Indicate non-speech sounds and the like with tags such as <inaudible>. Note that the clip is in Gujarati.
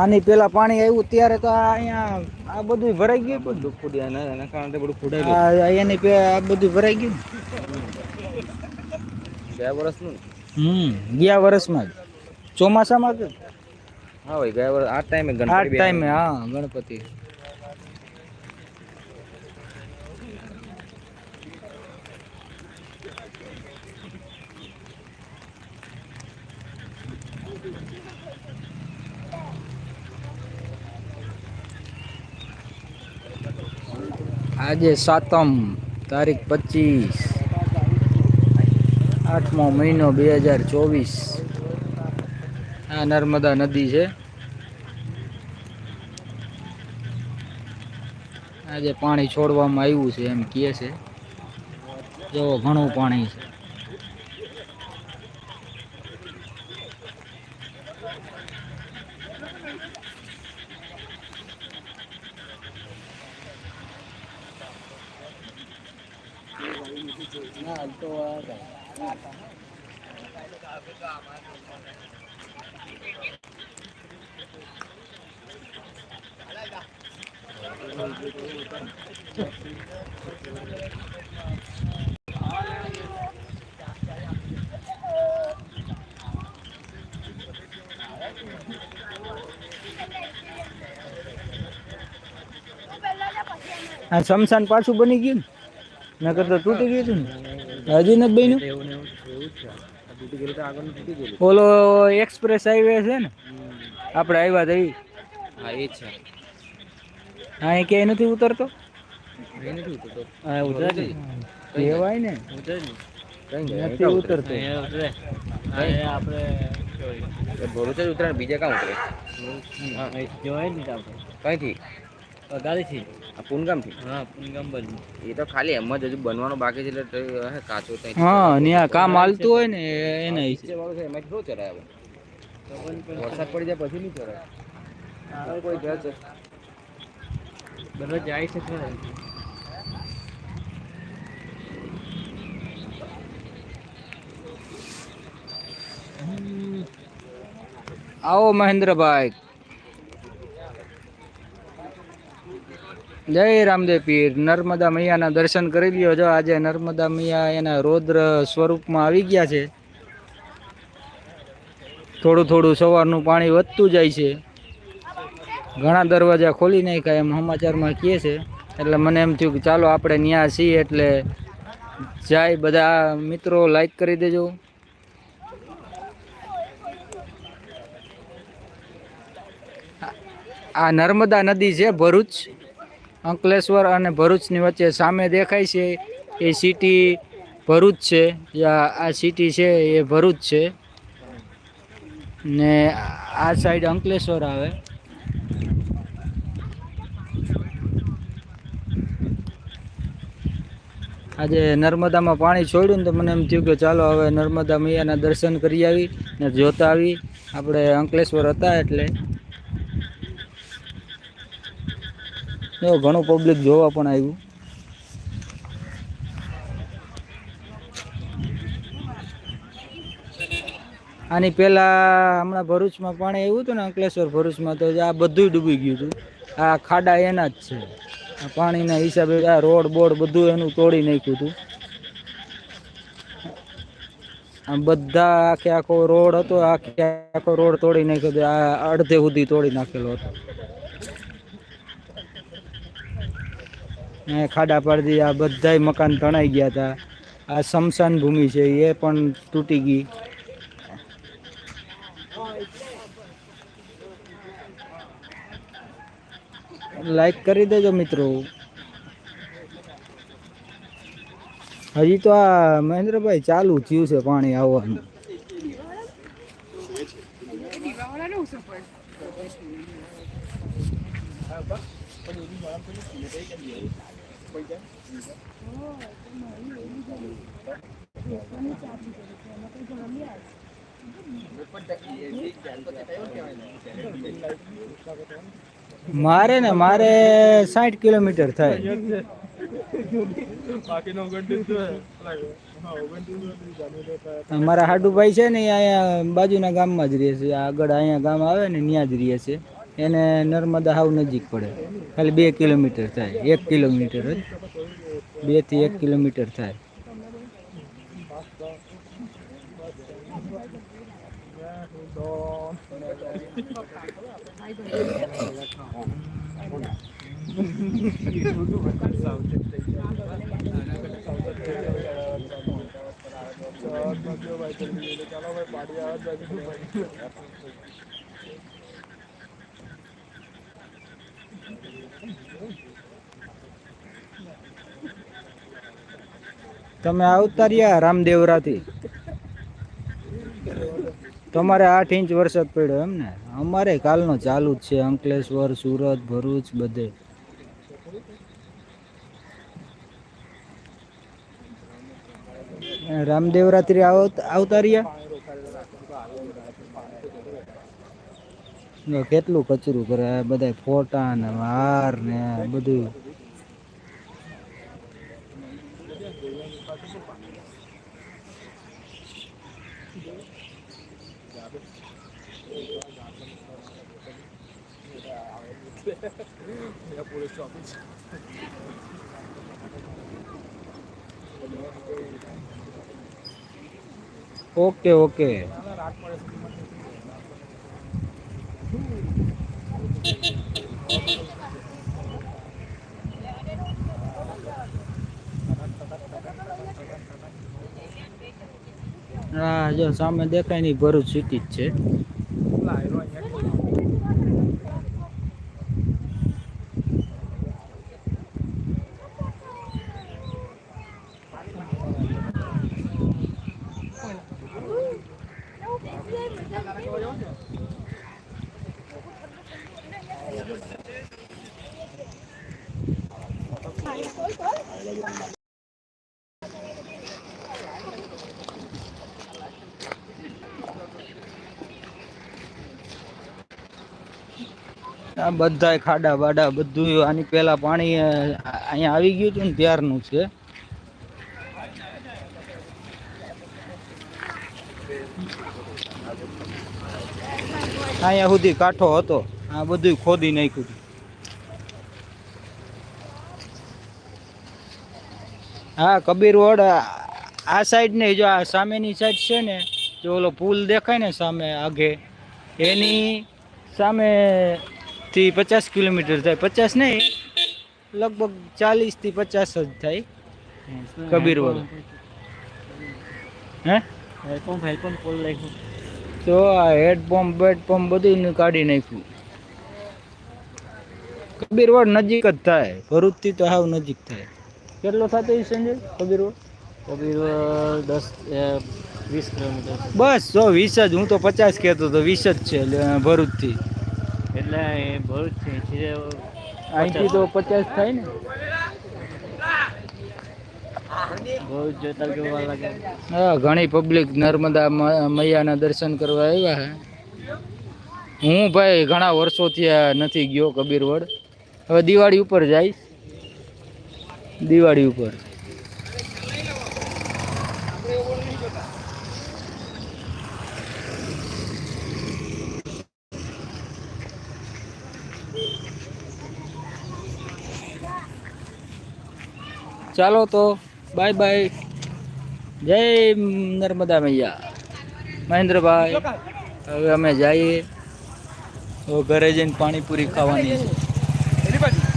આની પેલા પાણી આવ્યું ત્યારે તો આ અહીંયા આ બધું ભરાઈ ગયું. બધું ફૂડ્યા ને એના કારણે બધું ફૂડાયેલું આ અહીંયાની પે આ બધું ભરાઈ ગયું. ગયા વર્ષનું? હમ ગયા વર્ષમાં જ. ચોમાસામાં કે? હા ભાઈ ગયા વર્ષ આ ટાઈમે આ ટાઈમે હા ગણપતિ. આજે સાતમ તારીખ પચીસ, આઠમો મહિનો બે હજાર ચોવીસ. આ નર્મદા નદી છે. આજે પાણી છોડવામાં આવ્યું છે એમ કહે છે. જેવો ઘણું પાણી છે. આ શમશાન પાછું બની ગયું ને? નકર તો તૂટી ગયું હતું ને? હજી નથી બન્યું? ને ઓલો એક્સપ્રેસ હાઈવે છે ને? આપણે આવ્યા તો હા એ છે. અહીં ક્યાંય નથી ઉતરતો? એ નથી ઉતરતો. હા ઉતરે કહેવાય ને. નથી ઉતરતો. એ ભરૂચ જ ઉતરે ને બીજા કાં ઉતરે? કઈથી? ગાડીથી આ પુનગામથી? હા પૂનગામ બાજુ. એ તો ખાલી એમ જ હજુ બનવાનો બાકી છે એટલે કાચો ત્યાં હા ત્યાં કામ હાલતું હોય ને એને નીચે વાળું છે એમાં શું ચરાય વરસાદ પડી જાય પછી નહીં ચરાય કોઈ ઘર છે. દરરોજ જાય છે આવો મહેન્દ્રભાઈ. જય રામદેવ પીર. નર્મદા મૈયાના દર્શન કરી લ્યો. જો આજે નર્મદા મૈયા એના રૌદ્ર સ્વરૂપમાં આવી ગયા છે. થોડું થોડું સવારનું પાણી વધતું જાય છે. ઘણા દરવાજા ખોલી નાખ્યા એમ સમાચારમાં કહે છે. એટલે મને એમ થયું કે ચાલો આપણે ત્યાં છીએ એટલે જાય બધા મિત્રો લાઈક કરી દેજો. આ નર્મદા નદી છે ભરૂચ. અંકલેશ્વર અને ભરૂચની વચ્ચે સામે દેખાય છે. એ સિટી ભરૂચ છે. આ સિટી છે એ ભરૂચ છે. ને આ સાઈડ અંકલેશ્વર આવે. આજે નર્મદામાં પાણી છોડ્યું ને તો મને એમ થયું કે ચાલો હવે નર્મદા મૈયાના દર્શન કરી આવી ને જોતા આવી. આપણે અંકલેશ્વર હતા એટલે. જો ઘણું પબ્લિક જોવા પણ આવ્યું. આની પહેલાં હમણાં ભરૂચમાં પાણી આવ્યું હતું ને અંકલેશ્વર ભરૂચમાં તો આ બધું ડૂબી ગયું હતું. આ ખાડા એના જ છે. આ પાણીના હિસાબે આ રોડ બોડ બધું એનું તોડી નાખ્યું હતું. આ બધા આખે આખો રોડ હતો, આખે આખો રોડ તોડી નાખ્યો હતો. આ અડધે સુધી તોડી નાખેલો હતો અહીંયા ખાડા પાડી આ બધાય મકાન તણાઈ ગયા હતા આ સમશાન ભૂમિ છે, એ પણ તૂટી ગઈ. લાઈક કરી દેજો મિત્રો. હજી તો આ મહેન્દ્રભાઈ ચાલુ થયું છે પાણી આવવાનું. મારે ને મારે સાઠ કિલોમીટર થાય. મારા હાડુભાઈ છે ને અહીંયા બાજુના ગામમાં જ રહે છે. આગળ અહીંયા ગામ આવે ને ત્યાં જ રહે છે. એને નર્મદા હાવ નજીક પડે. ખાલી બે કિલોમીટર થાય. એક કિલોમીટર જ. બેથી એક કિલોમીટર થાય. <laughs> તમે આવતા રહ્યા રામદેવરાથી. તમારે આઠ ઇંચ વરસાદ પડ્યો એમ ને અમારે કાલનો ચાલુ જ છે, અંકલેશ્વર, સુરત, ભરૂચ બધે. રામદેવરાત્રી આવતા રહ્યા કેટલું કચરું કરે બધા ફોટા ને હાર ને બધું. ઓકે ઓકે હા જો સામે દેખાય નહીં ભરૂચ સિટી જ છે. આ બધાય ખાડા બાડા બધું આની પેલા પાણી અહીંયા આવી ગયું હતું ને ત્યારનું છે. અહીંયા સુધી કાંઠો હતો. આ બધું ખોદી નાખ્યું હતું. હા, કબીર રોડ આ સાઈડ ને જો આ સામેની સાઈડ છે ને, જો ઓલો પુલ દેખાય ને સામે આગે, એની સામે થી પચાસ કિલોમીટર થાય. પચાસ નહીં લગભગ ચાલીસથી પચાસ જ થાય. કબીર રોડ હે? પોલ લખ્યું તો આ હેડપંપ બેડપંપ બેડ બધું કાઢી નાખ્યું. કબીર રોડ નજીક જ થાય. ભરૂચથી તો હાવ નજીક થાય. કેટલો થતો એ સંજય કબીર રોડ કબીર દસ વીસ કિલોમીટર. બસ જો વીસ જ હું તો પચાસ કહેતો તો વીસ જ છે ભરૂચથી. એટલે અહીંથી તો પચાસ. થાય ને? હા ઘણી પબ્લિક નર્મદા મૈયાના દર્શન કરવા આવ્યા હે. હું ભાઈ ઘણા વર્ષોથી આ નથી ગયો કબીરવડ. હવે દિવાળી ઉપર જઈશ. દિવાળી ઉપર. ચાલો તો બાય બાય જય નર્મદા મૈયા. મહેન્દ્રભાઈ, હવે અમે જઈએ. ઘરે જઈને પાણીપુરી ખાવાની છે.